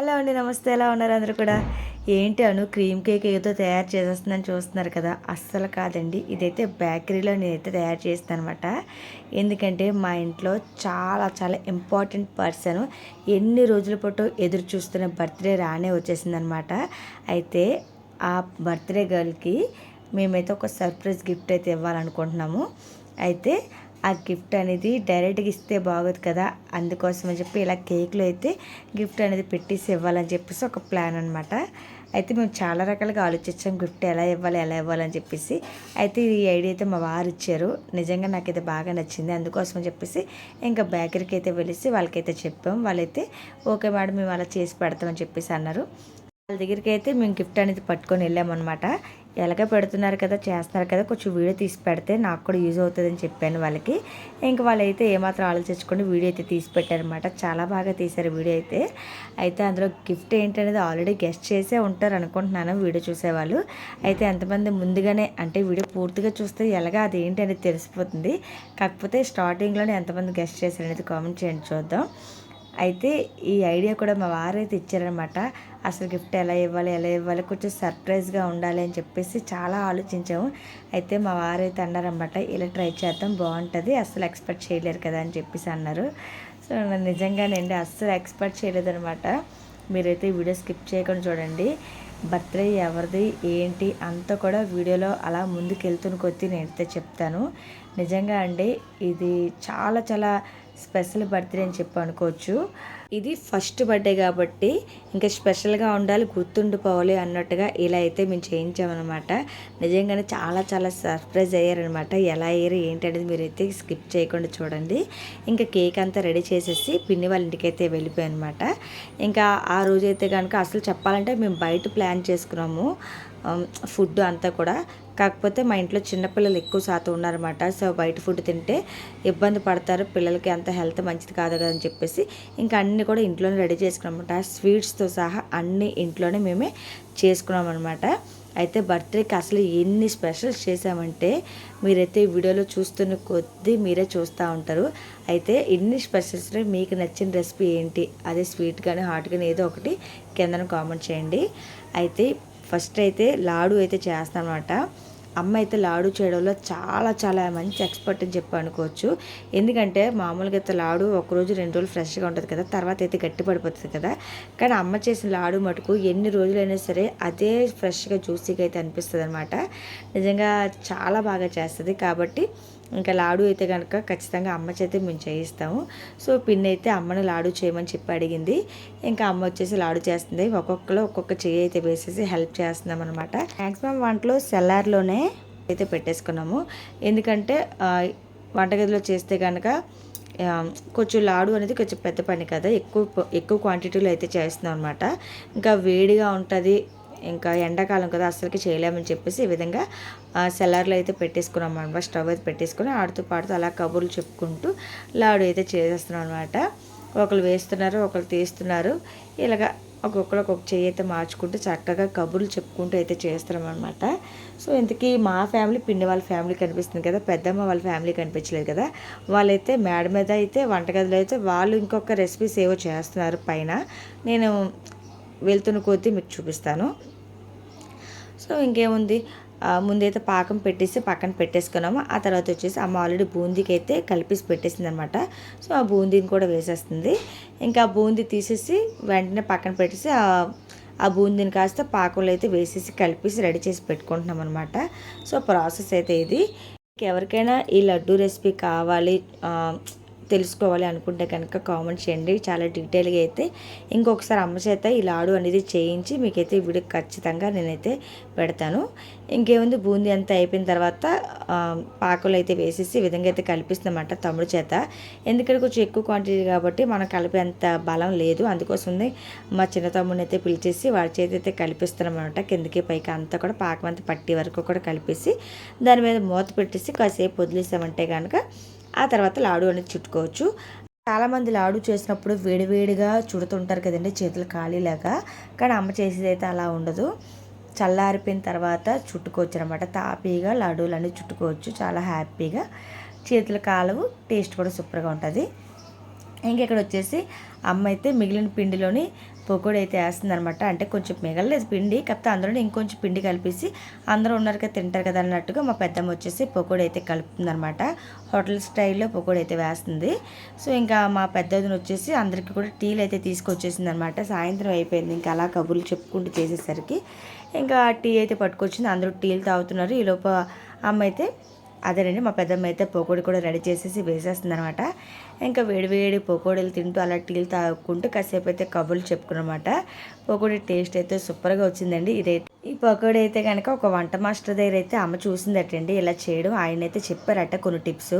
Hello అండి నమస్తే. ఎలా ఉన్నారు అందరూ కూడా? ఏంటి అను క్రీమ్ కేక్ ఏదో తయారు చేసేస్తుందని చూస్తున్నారు కదా. అస్సలు కాదండి. ఇదైతే బేకరీలో నేనైతే తయారు చేస్తాను అనమాట ఎందుకంటే మా ఇంట్లో చాలా చాలా ఇంపార్టెంట్ పర్సన్ ఎన్ని రోజుల పాటు ఎదురు చూస్తున్న బర్త్డే రానే వచ్చేసిందనమాట. అయితే ఆ బర్త్డే గర్ల్కి మేమైతే ఒక సర్ప్రైజ్ గిఫ్ట్ అయితే ఇవ్వాలనుకుంటున్నాము. అయితే ఆ గిఫ్ట్ అనేది డైరెక్ట్గా ఇస్తే బాగోదు కదా. అందుకోసం అని చెప్పి ఇలా కేక్లో అయితే గిఫ్ట్ అనేది పెట్టేసి ఇవ్వాలని చెప్పేసి ఒక ప్లాన్ అనమాట అయితే మేము చాలా రకాలుగా ఆలోచించాం గిఫ్ట్ ఎలా ఇవ్వాలి ఎలా ఇవ్వాలని చెప్పేసి. అయితే ఈ ఐడియా అయితే మా వారు ఇచ్చారు. నిజంగా నాకైతే బాగా నచ్చింది. అందుకోసం అని చెప్పేసి ఇంకా బేకరీకి అయితే వెళ్ళేసి వాళ్ళకైతే చెప్పాం. వాళ్ళైతే ఓకే మేడం మేము అలా చేసి పెడతామని చెప్పేసి అన్నారు. వాళ్ళ దగ్గరికి అయితే మేము గిఫ్ట్ అనేది పట్టుకొని వెళ్ళామన్నమాట. ఎలాగ పెడుతున్నారు కదా చేస్తున్నారు కదా కొంచెం వీడియో తీసి పెడితే నాకు కూడా యూజ్ అవుతుందని చెప్పాను వాళ్ళకి. ఇంకా వాళ్ళైతే ఏమాత్రం ఆలోచించుకుని వీడియో అయితే తీసి పెట్టారనమాట చాలా బాగా తీశారు వీడియో అయితే. అయితే అందులో గిఫ్ట్ ఏంటనేది ఆల్రెడీ గెస్ట్ చేసే ఉంటారు అనుకుంటున్నాను వీడియో చూసేవాళ్ళు. అయితే ఎంతమంది ముందుగానే అంటే వీడియో పూర్తిగా చూస్తే ఎలాగా అది ఏంటి అనేది తెలిసిపోతుంది. కాకపోతే స్టార్టింగ్లోనే ఎంతమంది గెస్ట్ చేశారు అనేది కామెంట్ చేయండి చూద్దాం. అయితే ఈ ఐడియా కూడా మా వారైతే ఇచ్చారనమాట అసలు గిఫ్ట్ ఎలా ఇవ్వాలి ఎలా ఇవ్వాలి కొంచెం సర్ప్రైజ్గా ఉండాలి అని చెప్పేసి చాలా ఆలోచించాము. అయితే మా వారైతే అన్నారనమాట ఇలా ట్రై చేద్దాం బాగుంటుంది అసలు ఎక్స్పెక్ట్ చేయలేరు కదా అని చెప్పేసి అన్నారు. సో నిజంగానండి అస్సలు ఎక్స్పెక్ట్ చేయలేదనమాట మీరైతే వీడియో స్కిప్ చేయకుండా చూడండి. బర్త్డే ఎవరిది ఏంటి అంతా కూడా వీడియోలో అలా ముందుకు వెళ్తున్న కొద్దీ నేనైతే చెప్తాను. నిజంగా అండి ఇది చాలా చాలా స్పెషల్ బర్త్డే అని చెప్పి అనుకోవచ్చు. ఇది ఫస్ట్ బర్త్డే కాబట్టి ఇంకా స్పెషల్గా ఉండాలి గుర్తుండిపోవాలి అన్నట్టుగా ఇలా అయితే మేము చేయించామన్నమాట. నిజంగానే చాలా చాలా సర్ప్రైజ్ అయ్యారనమాట ఎలా అయ్యారు ఏంటి అనేది మీరు అయితే స్కిప్ చేయకుండా చూడండి. ఇంకా కేక్ అంతా రెడీ చేసేసి పిన్ని వాళ్ళ ఇంటికైతే వెళ్ళిపోయాయి అనమాట ఇంకా ఆ రోజైతే కనుక అసలు చెప్పాలంటే మేము బయట ప్లాన్ చేసుకున్నాము. ఫుడ్ అంతా కూడా. కాకపోతే మా ఇంట్లో చిన్నపిల్లలు ఎక్కువ శాతం ఉన్నారన్నమాట. సో బయట ఫుడ్ తింటే ఇబ్బంది పడతారు. పిల్లలకి అంత హెల్త్ మంచిది కాదు కదా అని చెప్పేసి ఇంకా అన్నీ కూడా ఇంట్లోనే రెడీ చేసుకున్నాం అనమాట స్వీట్స్తో సహా అన్నీ ఇంట్లోనే మేమే చేసుకున్నాం అనమాట అయితే బర్త్డేకి అసలు ఎన్ని స్పెషల్స్ చేసామంటే మీరైతే వీడియోలో చూస్తున్న కొద్దీ మీరే చూస్తూ ఉంటారు. అయితే ఎన్ని స్పెషల్స్లో మీకు నచ్చిన రెసిపీ ఏంటి? అదే స్వీట్ కానీ హాట్ కానీ ఏదో ఒకటి కిందన కామెంట్ చేయండి. అయితే ఫస్ట్ అయితే లాడు అయితే చేస్తానమాట. అమ్మ అయితే లాడు చేయడంలో చాలా చాలా మంచి ఎక్స్పర్ట్ అని చెప్పి అనుకోవచ్చు. ఎందుకంటే మామూలుగా అయితే లాడు ఒకరోజు రెండు రోజులు ఫ్రెష్గా ఉంటుంది కదా తర్వాత అయితే గట్టి పడిపోతుంది కదా. కానీ అమ్మ చేసిన లాడు మటుకు ఎన్ని రోజులైనా సరే అదే ఫ్రెష్గా జ్యూసీగా అయితే అనిపిస్తుంది అనమాట నిజంగా చాలా బాగా చేస్తుంది. కాబట్టి ఇంకా లాడు అయితే కనుక ఖచ్చితంగా అమ్మ చేతే మేము చేయిస్తాము. సో పిన్ అయితే అమ్మను లాడు చేయమని చెప్పి అడిగింది. ఇంకా అమ్మ వచ్చేసి లాడు చేస్తుంది. ఒక్కొక్కరు ఒక్కొక్క చెయ్యి అయితే వేసేసి హెల్ప్ చేస్తున్నాం అనమాట మ్యాక్సిమం వంటలు సెల్లార్లోనే అయితే పెట్టేసుకున్నాము. ఎందుకంటే వంటగదిలో చేస్తే కనుక కొంచెం లాడు అనేది కొంచెం పెద్ద పని కదా. ఎక్కువ ఎక్కువ క్వాంటిటీలో అయితే చేస్తున్నాం అనమాట ఇంకా వేడిగా ఉంటుంది. ఇంకా ఎండాకాలం కదా అస్సలకి చేయలేమని చెప్పేసి ఈ విధంగా సెల్లర్లో అయితే పెట్టేసుకున్నాం అనమాట. స్టవ్ అయితే పెట్టేసుకుని ఆడుతూ పాడుతూ అలా కబుర్లు చెప్పుకుంటూ లాడు అయితే చేసేస్తున్నాం అనమాట. ఒకరు వేస్తున్నారు ఒకరు తీస్తున్నారు. ఇలాగా ఒక్కొక్కరు ఒక్కొక్క చెయ్యి అయితే మార్చుకుంటూ చక్కగా కబుర్లు చెప్పుకుంటూ అయితే చేస్తున్నాం అనమాట. సో ఇంతకీ మా ఫ్యామిలీ పిండి వాళ్ళ ఫ్యామిలీ కనిపిస్తుంది కదా పెద్దమ్మ వాళ్ళ ఫ్యామిలీ కనిపించలేదు కదా. వాళ్ళైతే మేడ మీద అయితే వంటగదిలో అయితే వాళ్ళు ఇంకొక రెసిపీస్ ఏవో చేస్తున్నారు పైన. నేను వెళ్తున్న కొద్దీ మీకు చూపిస్తాను. సో ఇంకేముంది? ముందైతే పాకం పెట్టేసి పక్కన పెట్టేసుకున్నాము. ఆ తర్వాత వచ్చేసి అమ్మ ఆల్రెడీ బూందీకి అయితే కలిపేసి పెట్టేసింది అనమాట సో ఆ బూందీని కూడా వేసేస్తుంది. ఇంకా ఆ బూందీ తీసేసి వెంటనే పక్కన పెట్టేసి ఆ బూందీని కాస్త పాకంలో అయితే వేసేసి కలిపేసి రెడీ చేసి పెట్టుకుంటున్నాం అనమాట. సో ప్రాసెస్ అయితే ఇది. ఎవరికైనా ఈ లడ్డు రెసిపీ కావాలి తెలుసుకోవాలి అనుకుంటే కనుక కామెంట్ చేయండి. చాలా డీటెయిల్గా అయితే ఇంకొకసారి అమ్మ చేత ఈ లాడు అనేది చేయించి మీకైతే వీడియో ఖచ్చితంగా నేనైతే పెడతాను. ఇంకేముంది? బూందీ అంతా అయిపోయిన తర్వాత పాకులు అయితే వేసేసి ఈ విధంగా అయితే కలిపిస్తుందన్నమాట తమ్ముడు చేత. ఎందుకంటే కొంచెం ఎక్కువ క్వాంటిటీ కాబట్టి మనం కలిపే అంత బలం లేదు. అందుకోసం మా చిన్న తమ్ముడిని అయితే పిలిచేసి వాడి చేతి అయితే కలిపిస్తున్నామన్నమాట. కిందకి పైకి అంతా కూడా పాకం అంతా పట్టి వరకు కూడా కలిపేసి దాని మీద మూత పెట్టేసి కాసేపు వదిలేసామంటే కనుక ఆ తర్వాత లాడు అనేది చుట్టుకోవచ్చు. చాలామంది లాడు చేసినప్పుడు వేడివేడిగా చుడుతుంటారు కదండి చేతులు ఖాళీలాగా. కానీ అమ్మ చేసేది అయితే అలా ఉండదు. చల్లారిపోయిన తర్వాత చుట్టుకోవచ్చు అనమాట తాపీగా లడ్డూలు అన్నీ చుట్టుకోవచ్చు చాలా హ్యాపీగా. చేతుల కాలవు టేస్ట్ కూడా సూపర్గా ఉంటుంది. ఇంకెక్కడ వచ్చేసి అమ్మ అయితే మిగిలిన పిండిలోని పకోడీ అయితే వేస్తుంది అనమాట అంటే కొంచెం మిగలలేదు పిండి కాకపోతే అందులో ఇంకొంచెం పిండి కలిపేసి అందరూ ఉన్నారు కదా తింటారు కదా అన్నట్టుగా మా పెద్దమ్మ వచ్చేసి పకోడీ అయితే కలుపుతుందనమాట హోటల్ స్టైల్లో పకోడీ అయితే వేస్తుంది. సో ఇంకా మా పెద్దదిని వచ్చేసి అందరికీ కూడా టీలు అయితే తీసుకొచ్చేసింది అనమాట సాయంత్రం అయిపోయింది ఇంకా అలా కబుర్లు చెప్పుకుంటూ చేసేసరికి ఇంకా టీ అయితే పట్టుకొచ్చింది. అందరూ టీలు తాగుతున్నారు. ఈలోపు అమ్మ అయితే అదేనండి మా పెద్దమ్మ అయితే పకోడీ కూడా రెడీ చేసేసి వేసేస్తుంది అనమాట ఇంకా వేడివేడి పకోడీలు తింటూ అలా టీలు తాగుకుంటూ కాసేపు అయితే కబుర్లు చెప్పుకున్నమాట. పకోడీ టేస్ట్ అయితే సూపర్గా వచ్చిందండి. ఇదైతే ఈ పకోడీ అయితే కనుక ఒక వంట మాస్టర్ దగ్గర అయితే అమ్మ చూసిందటండి. ఇలా చేయడం ఆయన అయితే చెప్పారట కొన్ని టిప్స్.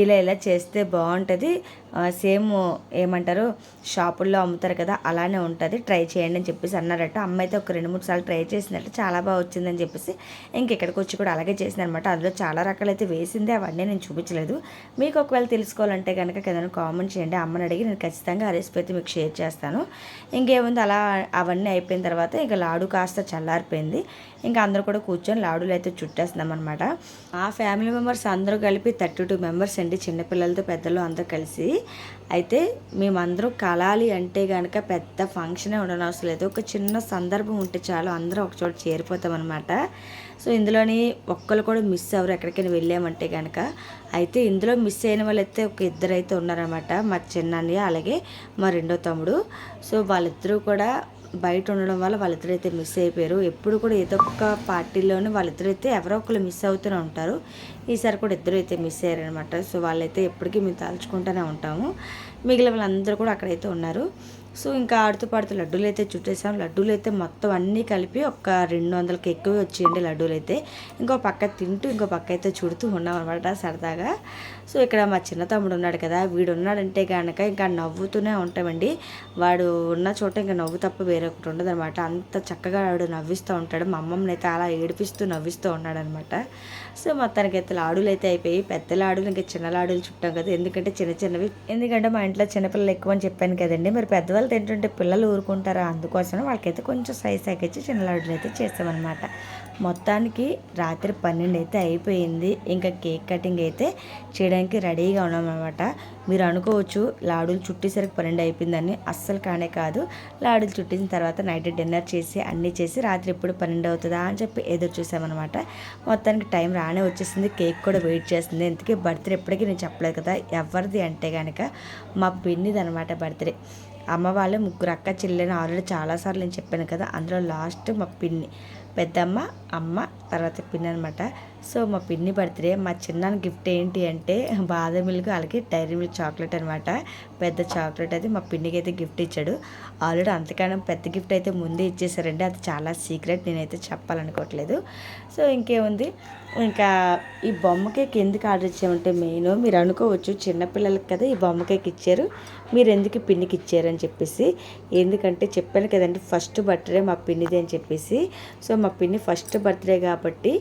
ఇలా ఇలా చేస్తే బాగుంటుంది. సేమ్ ఏమంటారు? షాపుల్లో అమ్ముతారు కదా అలానే ఉంటుంది. ట్రై చేయండి అని చెప్పేసి అన్నారట. అమ్మ అయితే ఒక రెండు మూడు సార్లు ట్రై చేసిందట. చాలా బాగా వచ్చిందని చెప్పేసి ఇంక ఇక్కడికి వచ్చి కూడా అలాగే చేసింది అనమాట అందులో చాలా రకాలు అయితే వేసింది. అవన్నీ నేను చూపించలేదు. మీకు ఒకవేళ తెలుసుకోవాలంటే కనుక ఏదైనా కామెంట్ చేయండి. అమ్మని అడిగి నేను ఖచ్చితంగా ఆ రెసిపీ అయితే మీకు షేర్ చేస్తాను. ఇంకేముంది అలా అవన్నీ అయిపోయిన తర్వాత ఇంకా లాడు కాస్త చల్లారిపోయింది. ఇంకా అందరూ కూడా కూర్చొని లాడులు అయితే చుట్టేస్తున్నాం అనమాట ఆ ఫ్యామిలీ మెంబర్స్ అందరూ కలిపి థర్టీ టూ మెంబర్స్ అండి చిన్నపిల్లలతో పెద్దలు అందరూ కలిసి. అయితే మేమందరూ కలాలి అంటే కనుక పెద్ద ఫంక్షనే ఉండనవసరం లేదు. ఒక చిన్న సందర్భం ఉంటే చాలు అందరూ ఒక చోట చేరిపోతాం అనమాట సో ఇందులోని ఒక్కరు కూడా మిస్ అవ్వరు ఎక్కడికైనా వెళ్ళామంటే కనుక అయితే ఇందులో మిస్ అయిన వాళ్ళైతే ఒక ఇద్దరు అయితే ఉన్నారనమాట మా చిన్నయ్య అలాగే మా రెండో తమ్ముడు. సో వాళ్ళిద్దరూ కూడా బయట ఉండడం వల్ల వాళ్ళిద్దరు అయితే మిస్ అయిపోయారు. ఎప్పుడు కూడా ఏదో ఒక పార్టీలోనే వాళ్ళిద్దరు అయితే ఎవరో ఒకరు మిస్ అవుతూనే ఉంటారు. ఈసారి కూడా ఇద్దరు అయితే మిస్ అయ్యారనమాట సో వాళ్ళైతే ఎప్పటికీ మేము తలుచుకుంటూనే ఉంటాము. మిగిలిన వాళ్ళందరూ కూడా అక్కడైతే ఉన్నారు. సో ఇంకా ఆడుతూ పాడుతూ లడ్డూలు అయితే చుట్టేసాం. లడ్డూలు అయితే మొత్తం అన్నీ కలిపి ఒక రెండు వందలకి ఎక్కువే వచ్చేయండి లడ్డూలు అయితే ఇంకో పక్క తింటూ ఇంకో పక్క అయితే చుడుతూ ఉన్నాం అనమాట సరదాగా. సో ఇక్కడ మా చిన్న తమ్ముడు ఉన్నాడు కదా వీడు ఉన్నాడంటే కనుక ఇంకా నవ్వుతూనే ఉంటామండి. వాడు ఉన్న చోట ఇంకా నవ్వు తప్ప వేరొకటి ఉండదు అనమాట అంత చక్కగా వాడు నవ్విస్తూ ఉంటాడు. మా అమ్మమ్మని అయితే అలా ఏడిపిస్తూ నవ్విస్తూ ఉన్నాడు అనమాట సో మొత్తానికి అయితే లాడులు అయితే అయిపోయి పెద్ద లాడులు ఇంకా చిన్న లాడులు చుట్టాం కదా. ఎందుకంటే చిన్న చిన్నవి. ఎందుకంటే మా ఇంట్లో చిన్నపిల్లలు ఎక్కువ అని చెప్పాను కదండి. మరి పెద్దవాళ్ళు తింటుంటే పిల్లలు ఊరుకుంటారా? అందుకోసం వాళ్ళకైతే కొంచెం సైజ్ తగ్గించి చిన్న లాడులు అయితే చేస్తామన్నమాట. మొత్తానికి రాత్రి పన్నెండు అయితే అయిపోయింది. ఇంకా కేక్ కటింగ్ అయితే చేయడానికి రెడీగా ఉన్నామన్నమాట. మీరు అనుకోవచ్చు లాడులు చుట్టేసరికి పన్నెండు అయిపోయిందని అస్సలు కానే కాదు. లాడులు చుట్టిన తర్వాత నైట్ డిన్నర్ చేసి అన్నీ చేసి రాత్రి ఎప్పుడు పన్నెండు అవుతుందా అని చెప్పి ఎదురు చూసామన్నమాట. మొత్తానికి టైం రానే వచ్చేసింది. కేక్ కూడా వెయిట్ చేస్తుంది. ఎందుకే బర్త్డే ఎప్పటికీ నేను చెప్పలేదు కదా. ఎవరిది అంటే కనుక మా పిన్నిది అనమాట బర్త్డే. అమ్మ వాళ్ళు ముగ్గురు అక్క చెల్లెని ఆల్రెడీ చాలాసార్లు నేను చెప్పాను కదా. అందులో లాస్ట్ మా పిన్ని. పెద్దమ్మ అమ్మ తర్వాత పిన్ని అనమాట సో మా పిన్ని బర్త్డే మా చిన్న గిఫ్ట్ ఏంటి అంటే బాదం మిల్క్ అలాగే డైరీ మిల్క్ చాక్లెట్ అనమాట. పెద్ద చాక్లెట్ అయితే మా పిన్నికి అయితే గిఫ్ట్ ఇచ్చాడు. ఆల్రెడీ అంతకన్నా పెద్ద గిఫ్ట్ అయితే ముందే ఇచ్చేసారండి అది చాలా సీక్రెట్ నేనైతే చెప్పాలనుకోవట్లేదు. సో ఇంకేముంది? ఇంకా ఈ బొమ్మ కేక్ ఎందుకు ఆర్డర్ ఇచ్చామంటే మెయిన్ మీరు అనుకోవచ్చు చిన్నపిల్లలకి కదా ఈ బొమ్మ కేక్ ఇచ్చారు. మీరు ఎందుకు పిన్నికి ఇచ్చారని చెప్పేసి. ఎందుకంటే చెప్పాను కదండి ఫస్ట్ బర్త్డే మా పిన్నిది అని చెప్పేసి. సో మా మా పిన్ని ఫస్ట్ బర్త్డే కాబట్టి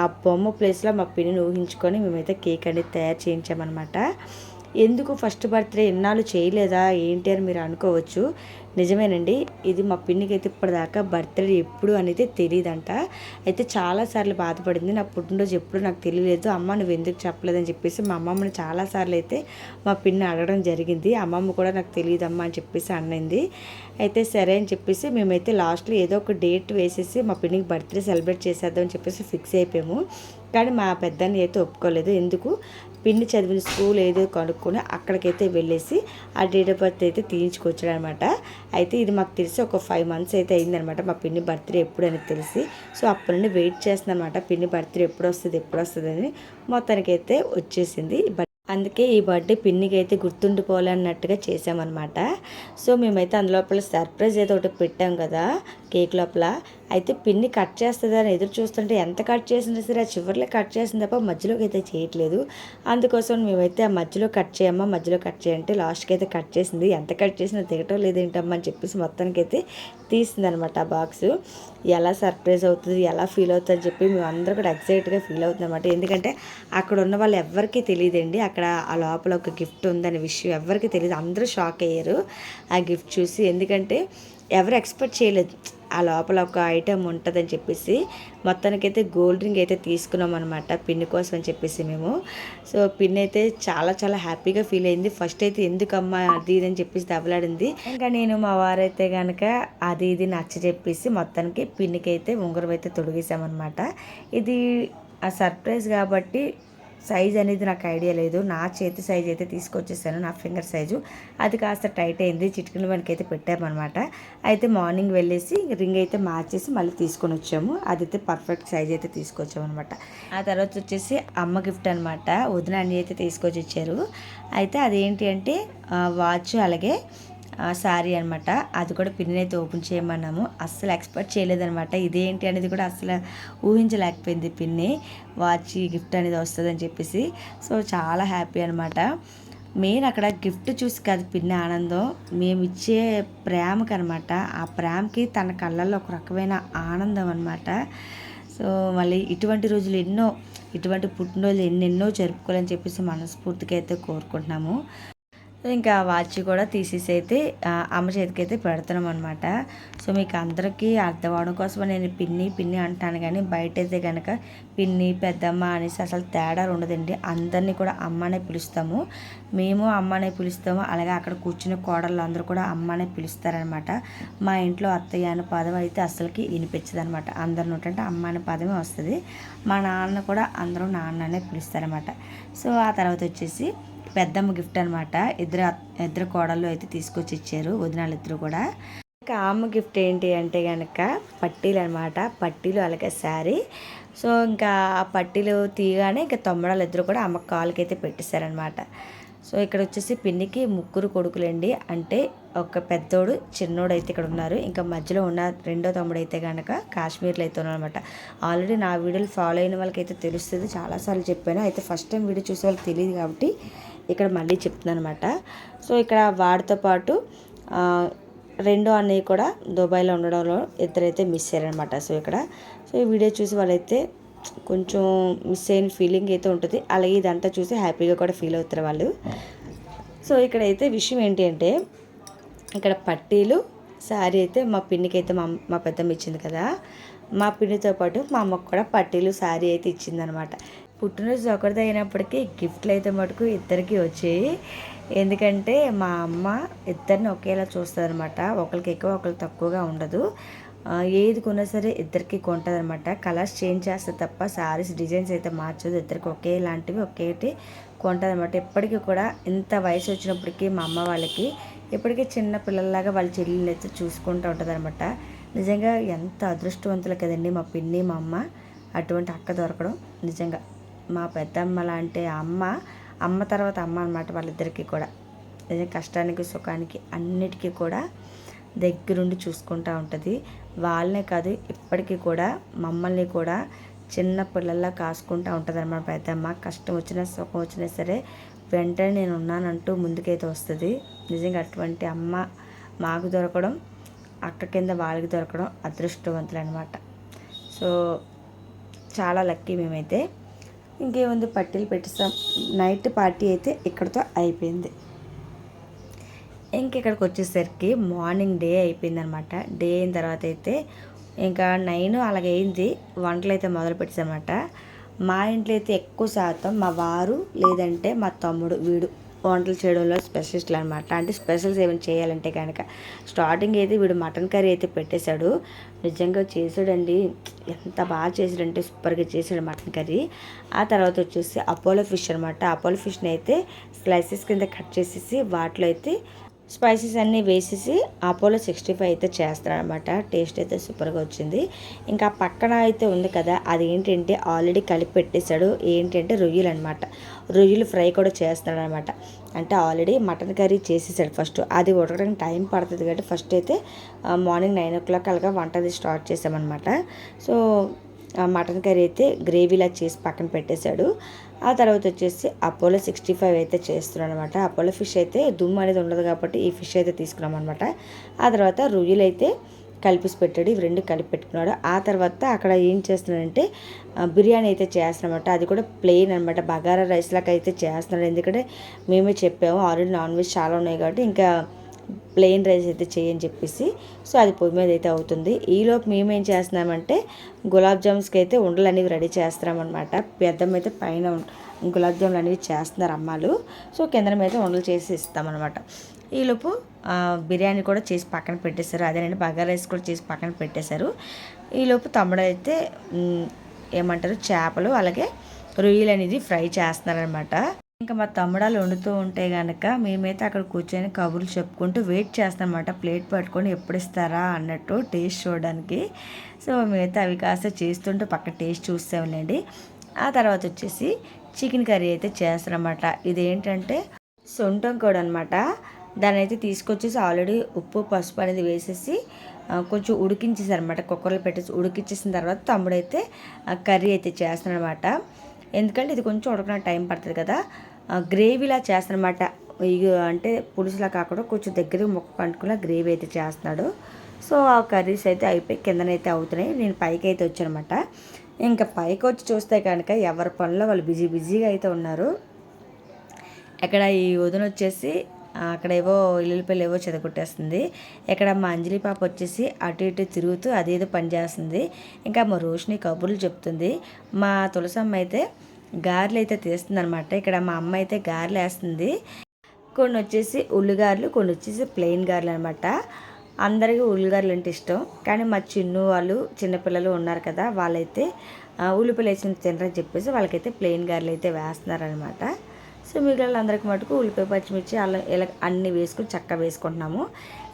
ఆ బొమ్మ ప్లేస్లో మా పిన్నిని ఊహించుకొని మేమైతే కేక్ అనేది తయారు చేయించామన్నమాట. ఎందుకు ఫస్ట్ బర్త్డే ఎన్నాళ్ళు చేయలేదా ఏంటి అని మీరు అనుకోవచ్చు. నిజమేనండి ఇది మా పిన్నికి అయితే ఇప్పటిదాకా బర్త్డే ఎప్పుడు అనేది తెలియదంట అయితే చాలాసార్లు బాధపడింది. నా పుట్టినరోజు ఎప్పుడు నాకు తెలియలేదు. అమ్మ నువ్వు ఎందుకు చెప్పలేదని చెప్పేసి మా అమ్మమ్మని చాలాసార్లు అయితే మా పిన్ని అడగడం జరిగింది. అమ్మమ్మ కూడా నాకు తెలియదమ్మా అని చెప్పేసి అన్నింది. అయితే సరే అని చెప్పేసి మేమైతే లాస్ట్లో ఏదో ఒక డేట్ వేసేసి మా పిన్నికి బర్త్డే సెలబ్రేట్ చేసేద్దాం అని చెప్పేసి ఫిక్స్ అయిపోయాము. కానీ మా పెద్దని అయితే ఒప్పుకోలేదు. ఎందుకు? పిన్ని చదివిన స్కూల్ ఏదో కనుక్కొని అక్కడికైతే వెళ్ళేసి ఆ డేట్ ఆఫ్ బర్త్ అయితే తీయించుకొచ్చాడు అనమాట అయితే ఇది మాకు తెలిసి ఒక ఫైవ్ మంత్స్ అయితే అయిందనమాట మా పిన్ని బర్త్డే ఎప్పుడు అని తెలిసి. సో అప్పటి నుండి వెయిట్ చేస్తుందనమాట. పిన్ని బర్త్డే ఎప్పుడు వస్తుంది ఎప్పుడు వస్తుంది అని మొత్తానికైతే వచ్చేసింది. అందుకే ఈ బర్త్డే పిన్నికి అయితే గుర్తుండిపోవాలన్నట్టుగా చేసామన్నమాట సో మేమైతే అందులోపల సర్ప్రైజ్ ఏదో ఒకటి పెట్టాం కదా. కేక్ లోపల. అయితే పిన్ని కట్ చేస్తుంది అని ఎదురు చూస్తుంటే ఎంత కట్ చేసినా సరే ఆ చివరిలో కట్ చేసిన తప్ప మధ్యలోకి అయితే చేయట్లేదు. అందుకోసం మేమైతే ఆ మధ్యలో కట్ చేయమ్మా మధ్యలో కట్ చేయంటే లాస్ట్కి అయితే కట్ చేసింది. ఎంత కట్ చేసినా దిగటం లేదేంటమ్మా అని చెప్పేసి మొత్తానికి అయితే తీసింది అనమాట ఆ బాక్స్. ఎలా సర్ప్రైజ్ అవుతుంది ఎలా ఫీల్ అవుతుంది అని చెప్పి మేము అందరూ కూడా ఎక్సైట్గా ఫీల్ అవుతుంది అనమాట ఎందుకంటే అక్కడ ఉన్న వాళ్ళు ఎవరికీ తెలియదండి. అక్కడ ఆ లోపల ఒక గిఫ్ట్ ఉందనే విషయం ఎవరికి తెలియదు. అందరూ షాక్ అయ్యారు ఆ గిఫ్ట్ చూసి. ఎందుకంటే ఎవరు ఎక్స్పెక్ట్ చేయలేదు. ఆ లోపల ఒక ఐటెం ఉంటుందని చెప్పేసి మొత్తానికైతే గోల్డ్ రింగ్ అయితే తీసుకున్నాం అనమాట పిన్ కోసం అని చెప్పేసి మేము. సో పిన్ అయితే చాలా చాలా హ్యాపీగా ఫీల్ అయింది. ఫస్ట్ అయితే ఎందుకమ్మా అది ఇది అని చెప్పేసి దెబ్బలాడింది ఇంకా నేను మా వారైతే కనుక అది ఇది నచ్చ చెప్పేసి మొత్తానికి పిన్కి అయితే ఉంగరం అయితే తొడిగేసామన్నమాట. ఇది ఆ సర్ప్రైజ్ కాబట్టి సైజ్ అనేది నాకు ఐడియా లేదు. నా చేతి సైజ్ అయితే తీసుకొచ్చేసాను. నా ఫింగర్ సైజు. అది కాస్త టైట్ అయింది. చిటికలు మనకైతే పెట్టామన్నమాట. అయితే మార్నింగ్ వెళ్ళేసి రింగ్ అయితే మార్చేసి మళ్ళీ తీసుకొని వచ్చాము. అదైతే పర్ఫెక్ట్ సైజ్ అయితే తీసుకొచ్చాము అనమాట ఆ తర్వాత వచ్చేసి అమ్మ గిఫ్ట్ అనమాట వదిన అన్ని అయితే తీసుకొచ్చి ఇచ్చారు. అయితే అదేంటి అంటే వాచ్ అలాగే శారీ అనమాట అది కూడా పిన్ని అయితే ఓపెన్ చేయమన్నాము. అస్సలు ఎక్స్పెక్ట్ చేయలేదనమాట ఇదేంటి అనేది కూడా అస్సలు ఊహించలేకపోయింది పిన్ని. వాచ్ గిఫ్ట్ అనేది వస్తుందని చెప్పేసి. సో చాలా హ్యాపీ అనమాట మెయిన్ అక్కడ గిఫ్ట్ చూసి కాదు పిన్ని ఆనందం. మేము ఇచ్చే ప్రేమకి అనమాట ఆ ప్రేమకి తన కళ్ళల్లో ఒక రకమైన ఆనందం అనమాట సో మళ్ళీ ఇటువంటి రోజులు ఎన్నో ఇటువంటి పుట్టినరోజులు ఎన్నెన్నో జరుపుకోవాలని చెప్పేసి మనస్ఫూర్తిగా అయితే కోరుకుంటున్నాము. ఇంకా వాచ్ కూడా తీసేసి అయితే అమ్మ చేతికి అయితే పెడుతున్నాం అనమాట సో మీకు అందరికీ అర్థం అవడం కోసం నేను పిన్ని పిన్ని అంటాను కానీ బయట అయితే కనుక పిన్ని పెద్దమ్మ అనేసి అసలు తేడా ఉండదండి. అందరినీ కూడా అమ్మనే పిలుస్తాము. మేము అమ్మనే పిలుస్తాము. అలాగే అక్కడ కూర్చునే కోడళ్ళు అందరూ కూడా అమ్మనే పిలుస్తారనమాట మా ఇంట్లో అత్తయ్య అనే పదం అయితే అసలుకి వినిపించదు అనమాట అందరి నోటంటే అమ్మ అనే పదమే వస్తుంది. మా నాన్న కూడా అందరూ నాన్ననే పిలుస్తారనమాట సో ఆ తర్వాత వచ్చేసి పెద్దమ్మ గిఫ్ట్ అనమాట ఇద్దరు ఇద్దరు కోడళ్ళు అయితే తీసుకొచ్చి ఇచ్చారు. వదినాలు ఇద్దరు కూడా. ఇంకా అమ్మ గిఫ్ట్ ఏంటి అంటే కనుక పట్టీలు అనమాట పట్టీలు అలాగే శారీ. సో ఇంకా ఆ పట్టీలు తీయగానే ఇంకా తమ్ముడాలు ఇద్దరు కూడా అమ్మ కాలుకి అయితే పెట్టేశారనమాట సో ఇక్కడ వచ్చేసి పిన్నికి ముగ్గురు కొడుకులండి. అంటే ఒక పెద్దోడు చిన్నోడు అయితే ఇక్కడ ఉన్నారు. ఇంకా మధ్యలో ఉన్న రెండో తమ్ముడు అయితే కనుక కాశ్మీర్లో అయితే ఉన్నారనమాట ఆల్రెడీ నా వీడియోలు ఫాలో అయిన వాళ్ళకైతే తెలుస్తుంది. చాలాసార్లు చెప్పాను. అయితే ఫస్ట్ టైం వీడియో చూసే వాళ్ళకి తెలియదు కాబట్టి ఇక్కడ మళ్ళీ చెప్తున్నాను అనమాట సో ఇక్కడ వాడితో పాటు రెండో అన్నయ్య కూడా దుబాయ్లో ఉండడంలో ఇద్దరైతే మిస్ అయ్యారనమాట సో ఇక్కడ సో ఈ వీడియో చూసి వాళ్ళైతే కొంచెం మిస్ అయిన ఫీలింగ్ అయితే ఉంటుంది. అలాగే ఇదంతా చూసి హ్యాపీగా కూడా ఫీల్ అవుతారు వాళ్ళు. సో ఇక్కడైతే విషయం ఏంటి అంటే ఇక్కడ పట్టీలు శారీ అయితే మా పిన్నికి అయితే మా మా పెద్దమ్మ ఇచ్చింది కదా. మా పిన్నితో పాటు మా అమ్మకు కూడా పట్టీలు శారీ అయితే ఇచ్చిందనమాట పుట్టినరోజు ఒకరిది అయినప్పటికీ గిఫ్ట్లు అయితే మటుకు ఇద్దరికి వచ్చాయి. ఎందుకంటే మా అమ్మ ఇద్దరిని ఒకేలా చూస్తుందన్నమాట. ఒకరికి ఎక్కువ ఒకరికి తక్కువగా ఉండదు. ఏది కొన్నా సరే ఇద్దరికి కొంటుందన్నమాట. కలర్స్ చేంజ్ చేస్తే తప్ప శారీస్ డిజైన్స్ అయితే మార్చదు. ఇద్దరికి ఒకేలాంటివి ఒకేటి కొంటుందన్నమాట. ఇప్పటికీ కూడా ఇంత వయసు వచ్చినప్పటికీ మా అమ్మ వాళ్ళకి ఇప్పటికీ చిన్న పిల్లల్లాగా వాళ్ళ చెల్లెళ్ళు అయితే చూసుకుంటూ ఉంటుందన్నమాట. నిజంగా ఎంత అదృష్టవంతులు కదండి మా పిన్ని మా అమ్మ. అటువంటి అక్క దొరకడం నిజంగా. మా పెద్దమ్మ లాంటి అమ్మ అమ్మ తర్వాత అమ్మ అనమాట వాళ్ళిద్దరికీ కూడా. నిజంగా కష్టానికి సుఖానికి అన్నిటికీ కూడా దగ్గరుండి చూసుకుంటూ ఉంటుంది. వాళ్ళనే కాదు ఇప్పటికీ కూడా మమ్మల్ని కూడా చిన్న పిల్లల్లా కాసుకుంటూ ఉంటుంది అనమాట పెద్దమ్మ. కష్టం వచ్చినా సుఖం వచ్చినా సరే వెంటనే నేను ఉన్నానంటూ ముందుకైతే వస్తుంది. నిజంగా అటువంటి అమ్మ మాకు దొరకడం అక్క కింద వాళ్ళకి దొరకడం అదృష్టవంతులు అనమాట సో చాలా లక్కీ మేమైతే. ఇంకేముంది పట్టీలు పెట్టిస్తాం. నైట్ పార్టీ అయితే ఇక్కడితో అయిపోయింది. ఇంక ఇక్కడికి వచ్చేసరికి మార్నింగ్ డే అయిపోయిందనమాట. డే అయిన తర్వాత అయితే ఇంకా నైన్ అలాగే అయింది వంటలు అయితే మొదలు పెట్టామన్నమాట మా ఇంట్లో అయితే ఎక్కువ శాతం మా వారు లేదంటే మా తమ్ముడు వీడు వంటలు చేయడంలో స్పెషలిస్ట్లు అనమాట అంటే స్పెషల్స్ ఏమైనా చేయాలంటే కనుక స్టార్టింగ్ అయితే వీడు మటన్ కర్రీ అయితే పెట్టేశాడు. నిజంగా చేసాడండి ఎంత బాగా చేశాడంటే సూపర్గా చేసాడు మటన్ కర్రీ. ఆ తర్వాత వచ్చేసి అపోలో ఫిష్ అనమాట అపోలో ఫిష్ని అయితే స్లైసెస్ కింద కట్ చేసేసి వాటిలో అయితే స్పైసెస్ అన్నీ వేసేసి అపోలో సిక్స్టీ ఫైవ్ అయితే చేస్తాను అనమాట టేస్ట్ అయితే సూపర్గా వచ్చింది. ఇంకా పక్కన అయితే ఉంది కదా అది ఏంటంటే ఆల్రెడీ కలిపి పెట్టేశాడు. ఏంటంటే రొయ్యలు అనమాట రొయ్యలు ఫ్రై కూడా చేస్తాడు అనమాట అంటే ఆల్రెడీ మటన్ కర్రీ చేసేసాడు ఫస్ట్. అది ఉడకడానికి టైం పడుతుంది కాబట్టి ఫస్ట్ అయితే మార్నింగ్ నైన్ ఓ క్లాక్ అలాగా వంట అది స్టార్ట్ చేసామన్నమాట. సో మటన్ కర్రీ అయితే గ్రేవీలా చేసి పక్కన పెట్టేశాడు. ఆ తర్వాత వచ్చేసి అపోలో సిక్స్టీ ఫైవ్ అయితే చేస్తున్నాను అనమాట అపోలో ఫిష్ అయితే దుమ్ము అనేది ఉండదు కాబట్టి ఈ ఫిష్ అయితే తీసుకున్నాం అనమాట ఆ తర్వాత రొయ్యలు అయితే కలిపిసి పెట్టాడు. ఇవి రెండు కలిపి పెట్టుకున్నాడు. ఆ తర్వాత అక్కడ ఏం చేస్తున్నాడంటే బిర్యానీ అయితే చేస్తున్నామట అది కూడా ప్లెయిన్ అనమాట బగారా రైస్ లాగా అయితే చేస్తున్నాడు. ఎందుకంటే మేమే చెప్పాము ఆల్రెడీ నాన్ వెజ్ చాలా ఉన్నాయి కాబట్టి ఇంకా ప్లెయిన్ రైస్ అయితే చేయని చెప్పేసి సో అది పొయ్యి మీద అయితే అవుతుంది. ఈలోపు మేము ఏం చేస్తున్నామంటే గులాబ్ జామ్స్కి అయితే ఉండలు అనేవి రెడీ చేస్తున్నామన్నమాట. పెద్దమ్మ అయితే పైన గులాబ్ జాములు అనేవి చేస్తున్నారు అమ్మాలు. సో కింద మీద ఉండలు చేసి ఇస్తామన్నమాట. ఈలోపు బిర్యానీ కూడా చేసి పక్కన పెట్టేశారు. అదేనండి బగారా రైస్ కూడా చేసి పక్కన పెట్టేశారు. ఈలోపు తమ్ముడు అయితే ఏమంటారు చేపలు అలాగే రొయ్యలు అనేది ఫ్రై చేస్తున్నారనమాట ఇంకా మా తమ్ముడాలు వండుతూ ఉంటే కనుక మేమైతే అక్కడ కూర్చొని కబుర్లు చెప్పుకుంటూ వెయిట్ చేస్తామన్నమాట. ప్లేట్ పట్టుకొని ఎప్పుడు ఇస్తారా అన్నట్టు టేస్ట్ చూడడానికి. సో మేమైతే అవి కాస్త చేస్తుంటూ పక్క టేస్ట్ చూస్తాంలేండి. ఆ తర్వాత వచ్చేసి చికెన్ కర్రీ అయితే చేస్తారన్నమాట. ఇదేంటంటే సొంటం కూడా అనమాట దాన్ని అయితే తీసుకొచ్చేసి ఆల్రెడీ ఉప్పు పసుపు అనేది వేసేసి కొంచెం ఉడికించేసారు అనమాట కుక్కర్లో పెట్టేసి ఉడికించేసిన తర్వాత తమ్ముడైతే ఆ కర్రీ అయితే చేస్తానమాట అనమాట ఎందుకంటే ఇది కొంచెం ఉడకన టైం పడుతుంది కదా. గ్రేవీలా చేస్తానమాట ఇగ అంటే పులుసులా కాకుండా కొంచెం దగ్గర ముక్క పండుకున్న గ్రేవీ అయితే చేస్తున్నాడు. సో ఆ కర్రీస్ అయితే అయిపోయి కిందనైతే అవుతున్నాయి. నేను పైకి అయితే వచ్చానమాట ఇంకా పైకి వచ్చి చూస్తే కనుక ఎవరి పనుల్లో వాళ్ళు బిజీ బిజీగా అయితే ఉన్నారు. ఇక్కడ ఈ వదిన వచ్చేసి అక్కడ ఏవో ఇల్లుపల్లి ఏవో చెదగొట్టేస్తుంది ఇక్కడ మా అంజలి పాప వచ్చేసి అటు ఇటు తిరుగుతూ అదేదో పని చేస్తుంది. ఇంకా మా రోషిని కబుర్లు చెప్తుంది. మా తులసమ్మ అయితే గారెలు అయితే తీస్తుంది అనమాట ఇక్కడ మా అమ్మ అయితే గారెలు వేస్తుంది కొన్ని వచ్చేసి ఉల్లిగారెలు కొన్ని వచ్చేసి ప్లెయిన్ గారెలు అనమాట అందరికీ ఉల్లిగారెలు అంటే ఇష్టం. కానీ మా చిన్ను వాళ్ళు చిన్నపిల్లలు ఉన్నారు కదా వాళ్ళైతే ఉల్లిపాయలు వేసిన తినరని చెప్పేసి వాళ్ళకైతే ప్లెయిన్ గారెలు అయితే వేస్తున్నారనమాట సో మిగిలిన అందరికి మటుకు ఉల్లిపాయ పచ్చిమిర్చి అల్లం ఇలా అన్ని వేసుకుని చక్క వేసుకుంటున్నాము.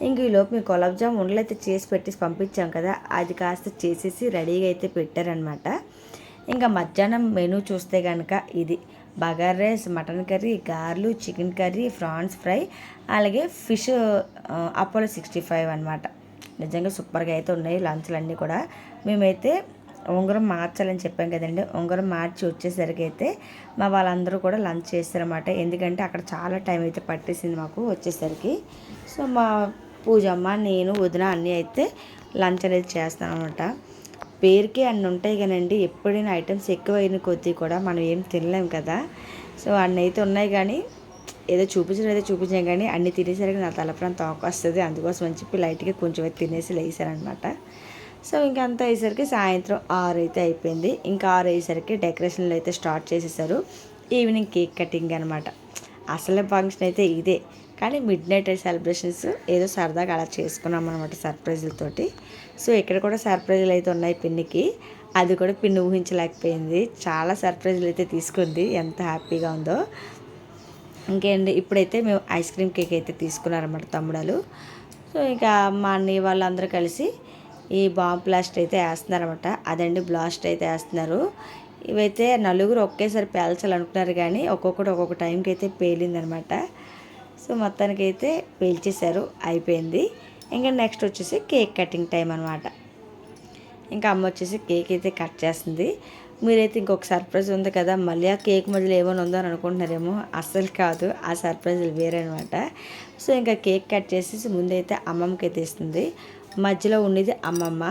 ఇంక ఈలోపు మీ గులాబ్ జామ్ ఉండలు అయితే చేసి పెట్టేసి పంపించాం కదా అది కాస్త చేసేసి రెడీగా అయితే పెట్టారనమాట ఇంకా మధ్యాహ్నం మెనూ చూస్తే కనుక ఇది బగార్ రైస్ మటన్ కర్రీ గార్లు చికెన్ కర్రీ ప్రాన్స్ ఫ్రై అలాగే ఫిష్ అపోలో సిక్స్టీ ఫైవ్ అనమాట నిజంగా సూపర్గా అయితే ఉన్నాయి లంచ్లు అన్నీ కూడా. మేమైతే ఉంగరం మార్చాలని చెప్పాం కదండి. ఉంగరం మార్చి వచ్చేసరికి అయితే మా వాళ్ళందరూ కూడా లంచ్ చేస్తారన్నమాట. ఎందుకంటే అక్కడ చాలా టైం అయితే పట్టేసింది మాకు వచ్చేసరికి. సో మా పూజమ్మ నేను వదిన అన్నీ అయితే లంచ్ అనేది చేస్తాను అనమాట పేరుకి అన్ని ఉంటాయి కానండి ఎప్పుడైనా ఐటమ్స్ ఎక్కువైన కొద్దీ కూడా మనం ఏం తినలేం కదా. సో అన్ని అయితే ఉన్నాయి కానీ ఏదో చూపించడం అయితే చూపించాం కానీ అన్ని తినేసరికి నా తలప్రాం తోక వస్తుంది అందుకోసం అని చెప్పి లైట్గా కొంచెం అయితే తినేసి లేసారనమాట సో ఇంకా అంతా అయ్యేసరికి సాయంత్రం ఆరు అయితే అయిపోయింది. ఇంకా ఆరు అయ్యేసరికి డెకరేషన్లు అయితే స్టార్ట్ చేసేసారు. ఈవినింగ్ కేక్ కటింగ్ అనమాట అసలు ఫంక్షన్ అయితే ఇదే. కానీ మిడ్ నైట్ సెలబ్రేషన్స్ ఏదో సరదాగా అలా చేసుకున్నాం అనమాట సర్ప్రైజులతోటి. సో ఇక్కడ కూడా సర్ప్రైజులు అయితే ఉన్నాయి పిన్నికి. అది కూడా పిన్ను ఊహించలేకపోయింది. చాలా సర్ప్రైజులు అయితే తీసుకుంది. ఎంత హ్యాపీగా ఉందో. ఇంకేంటి ఇప్పుడైతే మేము ఐస్ క్రీమ్ కేక్ అయితే తీసుకున్నారన్నమాట తమ్ముడలు. సో ఇంకా మా అన్నయ్య వాళ్ళందరూ కలిసి ఈ బాంబ్ బ్లాస్ట్ అయితే వేస్తున్నారన్నమాట. అదండి బ్లాస్ట్ అయితే వేస్తున్నారు. ఇవైతే నలుగురు ఒకేసారి పేల్చాలనుకున్నారు కానీ ఒక్కొక్కటి ఒక్కొక్క టైంకి అయితే పేలిందనమాట సో మొత్తానికి అయితే పేల్చేశారు. అయిపోయింది. ఇంకా నెక్స్ట్ వచ్చేసి కేక్ కటింగ్ టైం అనమాట ఇంకా అమ్మ వచ్చేసి కేక్ అయితే కట్ చేస్తుంది. మీరైతే ఇంకొక సర్ప్రైజ్ ఉంది కదా మళ్ళీ ఆ కేక్ మధ్యలో ఏమైనా ఉందో అని అనుకుంటున్నారేమో అస్సలు కాదు ఆ సర్ప్రైజులు వేరే అనమాట సో ఇంకా కేక్ కట్ చేసేసి ముందైతే అమ్మమ్మకి అయితే ఇస్తుంది. మధ్యలో ఉండేది అమ్మమ్మ.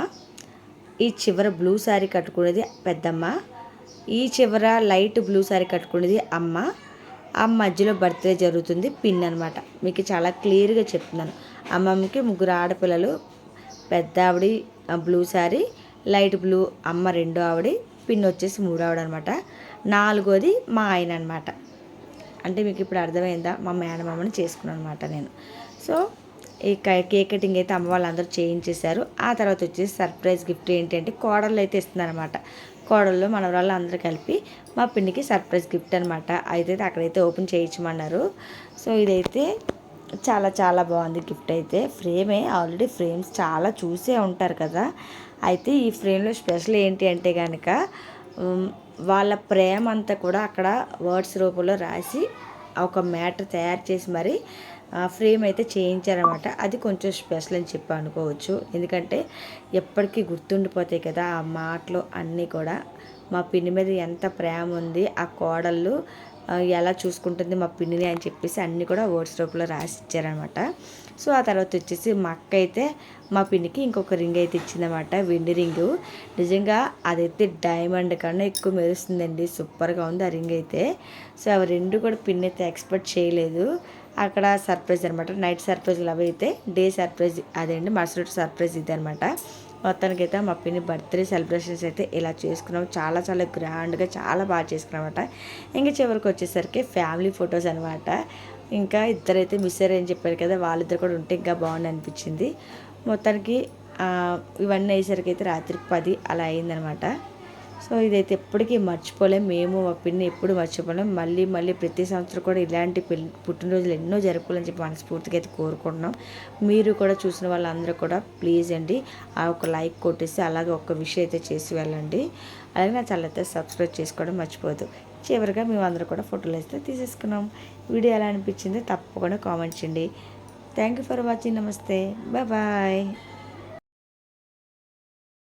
ఈ చివర బ్లూ శారీ కట్టుకునేది పెద్దమ్మ. ఈ చివర లైట్ బ్లూ శారీ కట్టుకునేది అమ్మ. ఆ మధ్యలో బర్త్డే జరుగుతుంది పిన్ అనమాట మీకు చాలా క్లియర్గా చెప్తున్నాను. అమ్మమ్మకి ముగ్గురు ఆడపిల్లలు పెద్ద ఆవిడ బ్లూ శారీ లైట్ బ్లూ అమ్మ రెండో ఆవిడ పిన్ వచ్చేసి మూడో ఆవిడ అనమాట నాలుగోది మా ఆయన అనమాట అంటే మీకు ఇప్పుడు అర్థమైందా? మా మేనమామని చేసుకున్నాను అనమాట నేను. సో ఈ క- కేక్ కటింగ్ అయితే అమ్మ వాళ్ళందరూ చేయించేశారు. ఆ తర్వాత వచ్చేసి సర్ప్రైజ్ గిఫ్ట్ ఏంటంటే కోడళ్ళు అయితే ఇస్తున్నారన్నమాట. కోడళ్ళు మనవరాళ్ళు అందరూ కలిపి మా పిన్నికి సర్ప్రైజ్ గిఫ్ట్ అనమాట అయితే అక్కడైతే ఓపెన్ చేయించమన్నారు. సో ఇదైతే చాలా చాలా బాగుంది గిఫ్ట్ అయితే. ఫ్రేమే ఆల్రెడీ ఫ్రేమ్స్ చాలా చూసే ఉంటారు కదా. అయితే ఈ ఫ్రేమ్లో స్పెషల్ ఏంటి అంటే కనుక వాళ్ళ ప్రేమ అంతా కూడా అక్కడ వర్డ్స్ రూపంలో రాసి ఒక మ్యాటర్ తయారు చేసి మరి ఆ ఫ్రేమ్ అయితే చేయించారనమాట అది కొంచెం స్పెషల్ అని చెప్పి అనుకోవచ్చు. ఎందుకంటే ఎప్పటికీ గుర్తుండిపోతాయి కదా ఆ మాటలు అన్నీ కూడా. మా పిన్ని మీద ఎంత ప్రేమ ఉంది ఆ కోడళ్ళు ఎలా చూసుకుంటుంది మా పిన్నిని అని చెప్పేసి అన్నీ కూడా వర్డ్స్ రూపంలో రాసి ఇచ్చారనమాట సో ఆ తర్వాత వచ్చేసి మా అక్క అయితే మా పిన్నికి ఇంకొక రింగ్ అయితే ఇచ్చిందన్నమాట వెండి రింగు. నిజంగా అదైతే డైమండ్ కన్నా ఎక్కువ మెరుస్తుందండి. సూపర్గా ఉంది ఆ రింగ్ అయితే. సో అవి రెండు కూడా పిన్ అయితే ఎక్స్పెక్ట్ చేయలేదు. అక్కడ సర్ప్రైజ్ అనమాట. నైట్ సర్ప్రైజ్లు అవి అయితే డే సర్ప్రైజ్ అదేంటి మరుసటి సర్ప్రైజ్ ఇది అనమాట మొత్తానికి అయితే మా పిన్ని బర్త్డే సెలబ్రేషన్స్ అయితే ఇలా చేసుకున్నాం. చాలా చాలా గ్రాండ్గా చాలా బాగా చేసుకున్నాం ఇంకా చివరికి వచ్చేసరికి ఫ్యామిలీ ఫొటోస్ అనమాట ఇంకా ఇద్దరైతే మిస్ అయ్యారని చెప్పారు కదా వాళ్ళిద్దరు కూడా ఉంటే ఇంకా బాగుంది అనిపించింది. మొత్తానికి ఇవన్నీ అయ్యేసరికి అయితే రాత్రి పది అలా అయిందనమాట సో ఇదైతే ఎప్పటికీ మర్చిపోలేం. మేము మా పిన్ని ఎప్పుడు మర్చిపోలేం. మళ్ళీ మళ్ళీ ప్రతి సంవత్సరం కూడా ఇలాంటి పెళ్ళి పుట్టినరోజులు ఎన్నో జరుపుకోవాలని చెప్పి మనస్ఫూర్తిగా అయితే కోరుకుంటున్నాం. మీరు కూడా చూసిన వాళ్ళందరూ కూడా ప్లీజ్ అండి ఆ ఒక లైక్ కొట్టేసి అలాగే ఒక విషయం అయితే చేసి వెళ్ళండి. అలాగే నా ఛానల్ అయితే సబ్స్క్రైబ్ చేసుకోవడం మర్చిపోదు చివరిగా మేము అందరూ కూడా ఫోటోలు అయితే తీసేసుకున్నాం. వీడియో ఎలా అనిపించిందో తప్పకుండా కామెంట్ చేయండి. Thank you for watching. నమస్తే. బాయ్.